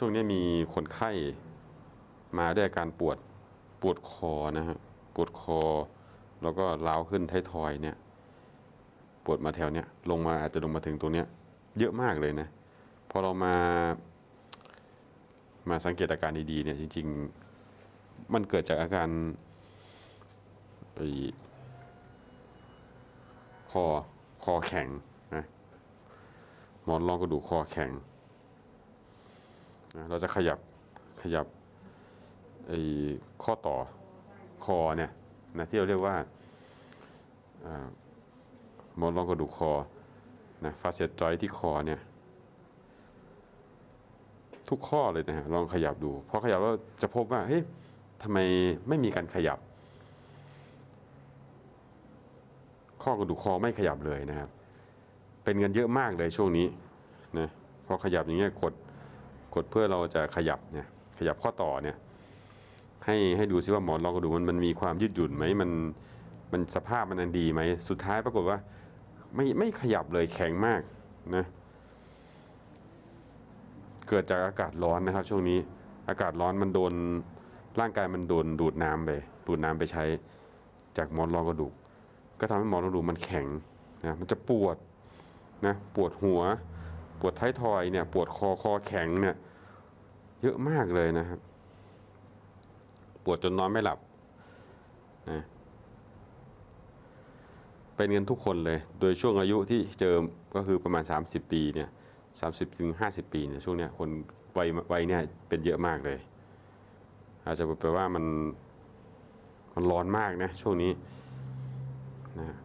ช่วงนี้มีคนไข้มาด้วยอาการปวดปวดคอนะฮะปวดคอ แล้วก็ล้าวขึ้นท้ายทอยเนี่ย ปวดมาแถวเนี้ยลงมาอาจจะลงมาถึงตรงเนี้ย เยอะมากเลยนะพอเรามา มาสังเกตอาการดีๆเนี่ยจริง ๆ มันเกิดจากอาการอคอคอแข็งนะหมอนรองกระดูกคอแข็ง เราจะขยับขยับไอ้ข้อต่อคอเนี่ยนะที่เราเรียกว่าหมอนรองกระดูกคอนะฟาเซียจอยที่คอเนี่ยทุกข้อเลยนะฮะลองขยับดูพอขยับแล้วจะพบว่าเฮ้ยทำไมไม่มีการขยับ ข้อกระดูกคอไม่ขยับเลยนะครับ เป็นเงินเยอะมากเลยช่วงนี้นะพอขยับอย่างเงี้ยกด กดเพื่อเราจะขยับเนี่ยขยับข้อต่อเนี่ยให้ให้ดูซิว่าหมอนรองกระดูกมันมันมีความยืดหยุ่นไหมมันมันสภาพมันอันดีไหมสุดท้ายปรากฏว่าไม่ไม่ขยับเลยแข็งมากนะเกิดจากอากาศร้อนนะครับ ช่วงนี้อากาศร้อนมันโดนร่างกายมันโดนดูดน้ำไปดูดน้ำไปใช้จากหมอนรองกระดูก ก็ทำให้หมอนรองกระดูกมันแข็งนะมันจะปวดนะปวดหัว ปวดท้ายทอยเนี่ยปวดคอคอแข็งเนี่ยเยอะมากเลยนะครับ ปวดจนนอนไม่หลับนะเป็นกันทุกคนเลย โดยช่วงอายุที่เจอก็คือประมาณ 30 ปีเนี่ยสามสิบถึงห้าสิบปีเนี่ยช่วงเนี้ยคนวัยวัยเนี่ยเป็นเยอะมากเลย อาจจะแปลว่ามันมันร้อนมากนะช่วงนี้นะ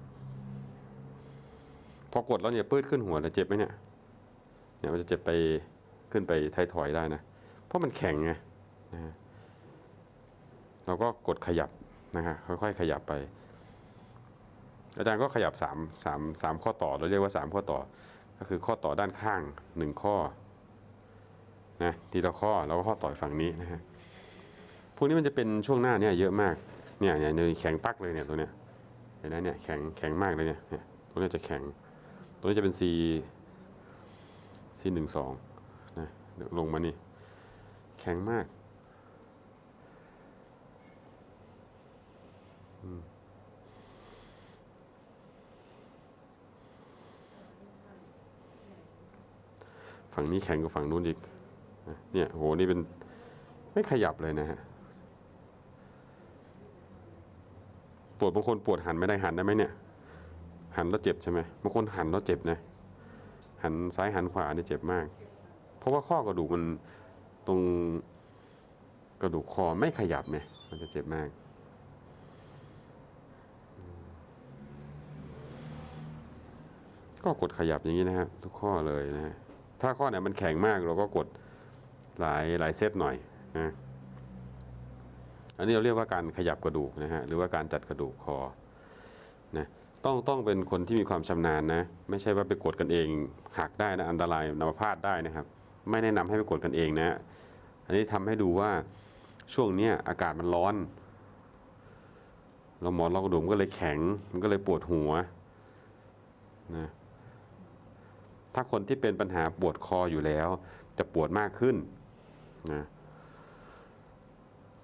พอกดแล้วเนี่ยปื้ดขึ้นหัวแล้วเจ็บไหมเนี่ย เนี่ยมันจะเจ็บไปขึ้นไปท้ายทอยได้นะ เพราะมันแข็งไงนะเราก็กดขยับนะฮะค่อยๆขยับไป อาจารย์ก็ขยับสามสามสามข้อต่อเราเรียกว่าสามข้อต่อ ก็คือข้อต่อด้านข้างหนึ่งข้อนะทีละข้อแล้วก็ข้อต่อฝั่งนี้นะฮะพวกนี้มันจะเป็นช่วงหน้าเนี่ยเยอะมากเนี่ยเนี่ยเนยแข็งปักเลยเนี่ยตัวเนี้ยเห็นไหมเนี่ยแข็งแข็งมากเลยเนี่ยตัวเนี้ยจะแข็ง ตัวนี้จะเป็น C C หนึ่งสองนะลงมานี่ แข็งมากฝั่งนี้แข็งกว่าฝั่งนู้นอีก เนี่ยโห นี่เป็นไม่ขยับเลยนะฮะ ปวดบางคนปวดหันไม่ได้หันได้ไหมเนี่ย หันแล้วเจ็บใช่ไหมบางคนหันแล้วเจ็บนะ หันซ้ายหันขวาเนี่ยเจ็บมาก เพราะว่าข้อกระดูกมันตรงกระดูกคอไม่ขยับเนี่ยมันจะเจ็บมาก ก็กดขยับอย่างนี้นะฮะทุกข้อเลยนะฮะถ้าข้อไหนมันแข็งมากเราก็กดหลายหลายเซตหน่อยนะอันนี้เราเรียกว่าการขยับกระดูกนะฮะหรือว่าการจัดกระดูกคอนะ ต้องต้องเป็นคนที่มีความชำนาญนะ ไม่ใช่ว่าไปกดกันเองหักได้นะอันตรายนำพลาดได้นะครับ ไม่แนะนำให้ไปกดกันเองนะ อันนี้ทำให้ดูว่าช่วงเนี้ยอากาศมันร้อนเราหมอนรองกระดูกมันก็เลยแข็งมันก็เลยปวดหัวนะถ้าคนที่เป็นปัญหาปวดคออยู่แล้ว จะปวดมากขึ้นนะ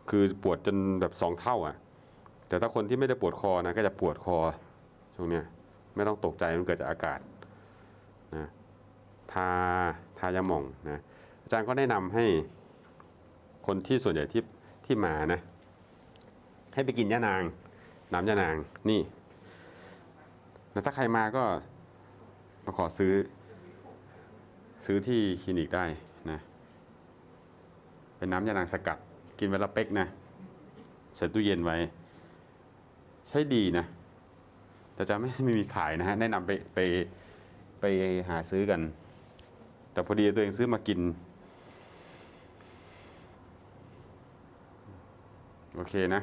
คือปวดจนแบบสองเท่าอะ แต่ถ้าคนที่ไม่ได้ปวดคอนะก็จะปวดคอ ช่วงเนี้ยไม่ต้องตกใจมันเกิดจากอากาศนะทาทายาหม่องนะอาจารย์ก็แนะนำให้คนที่ส่วนใหญ่ที่ที่มานะให้ไปกินยานาง น้ำยานางนี่แล้วถ้าใครมาก็มาขอซื้อ ซื้อที่คลินิกได้นะเป็นน้ำยานางสกัด กินเวลาเป๊กนะใส่ตู้เย็นไว้ ใช้ดีนะ แต่จะไม่ไม่มีขายนะฮะแนะนำไปไปไปหาซื้อกัน แต่พอดีตัวเองซื้อมากิน โอเคนะ